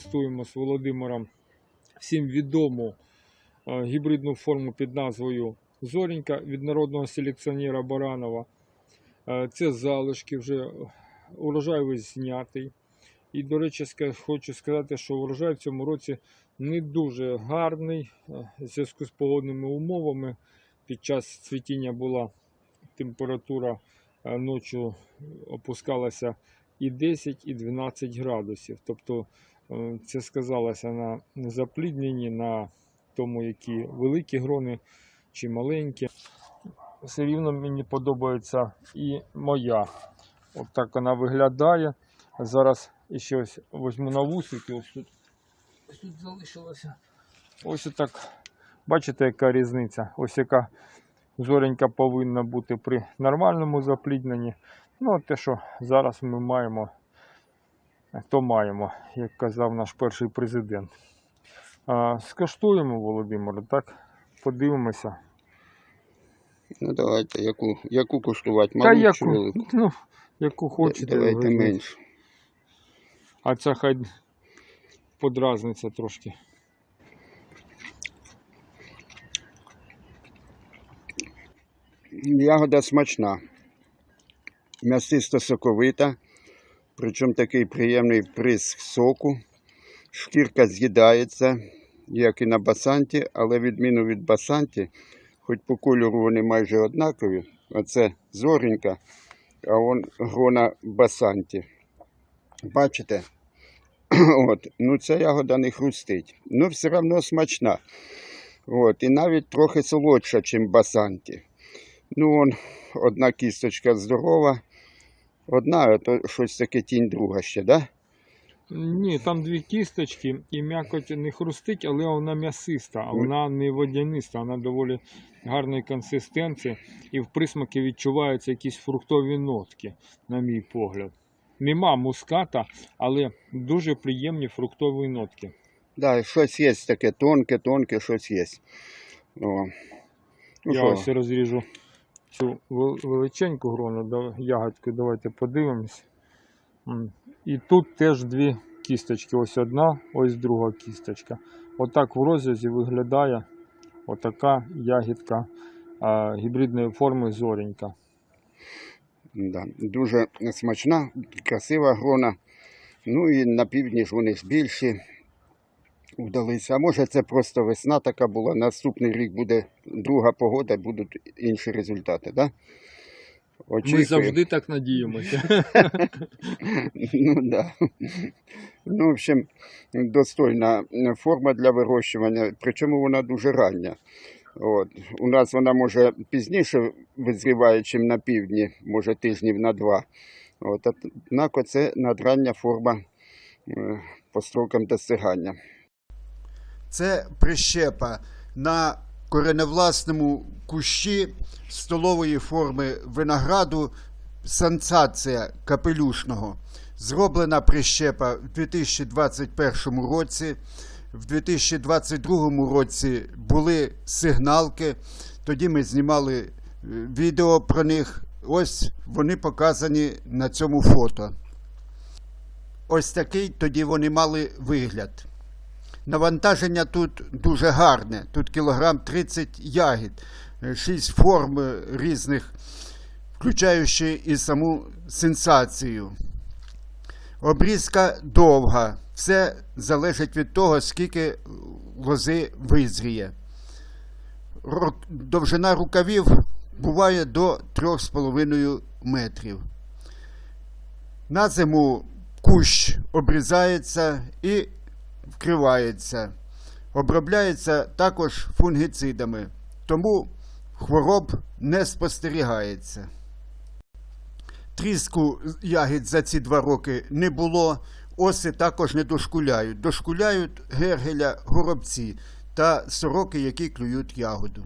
продемонструємо з Володимиром всім відому е, гібридну форму під назвою Зорінька від народного селекціонера Баранова. Е, Це залишки вже урожай весь знятий. І, до речі, хочу сказати, що урожай в цьому році не дуже гарний е, в зв'язку з погодними умовами. Під час цвітіння була температура ночі опускалася і 10, і 12 градусів. Тобто це сказалося на заплідненні, на тому, які великі грони чи маленькі. Все рівно мені подобається і моя. От так вона виглядає. Зараз ще ось візьму на вусики. Ось тут, ось тут залишилося. Ось отак. Бачите, яка різниця? Ось яка зоренька повинна бути при нормальному заплідненні. Ну, те, що зараз ми маємо, то маємо, як казав наш перший президент. А, скаштуємо, Володимире, так? Подивимося. Ну давайте, яку, яку куштувати, Та малу чи яку, велику? ну, яку хочете. Давайте візьміть. менше. А ця хай подразниться трошки. Ягода смачна. М'ясисто соковита, причому такий приємний приск соку. Шкірка з'їдається, як і на басанті, але відміну від басанті, хоч по кольору вони майже однакові. Оце зоренька, а он грона басанті. Бачите? От. Ну, ця ягода не хрустить. Ну, все одно смачна. От. І навіть трохи солодша, ніж басанті. Ну, вон, одна кісточка здорова, одна, а то щось таке тінь друга ще, да? Ні, там дві кісточки, і м'якоть не хрустить, але вона м'ясиста, а вона не водяниста, вона доволі гарної консистенції. І в присмаки відчуваються якісь фруктові нотки, на мій погляд. Нема муската, але дуже приємні фруктові нотки. Да, щось є таке тонке, тонке, щось є. О. Ну, Я що, ось розріжу цю величеньку грону, ягодку, давайте подивимось. І тут теж дві кісточки. Ось одна, ось друга кісточка. Отак в розрізі виглядає отака ягідка гібридної форми зоренька. да, дуже смачна, красива грона. Ну і на півдні ж вони ж більші вдалися. А може це просто весна така була. Наступний рік буде друга погода, будуть інші результати. Да? Ми завжди так надіємося. Ну да. Ну, в общем, достойна форма для вирощування, причому вона дуже рання. От. У нас вона може пізніше визріває, ніж на півдні, може тижнів на два. От. Однак це надрання форма е, по строкам достигання. Це прищепа на кореневласному кущі столової форми винограду сенсація капелюшного. Зроблена прищепа в 2021 році. В 2022 році були сигналки. Тоді ми знімали е, відео про них. Ось вони показані на цьому фото. Ось такий тоді вони мали вигляд. Навантаження тут дуже гарне. Тут кілограм 30 ягід, 6 форм е, різних, включаючи і саму сенсацію. Обрізка довга. Все залежить від того, скільки лози визріє. Довжина рукавів буває до 3,5 метрів. На зиму кущ обрізається і вкривається. Обробляється також фунгіцидами, тому хвороб не спостерігається. Тріску ягід за ці два роки не було, оси також не дошкуляють. Дошкуляють гергеля горобці та сороки, які клюють ягоду.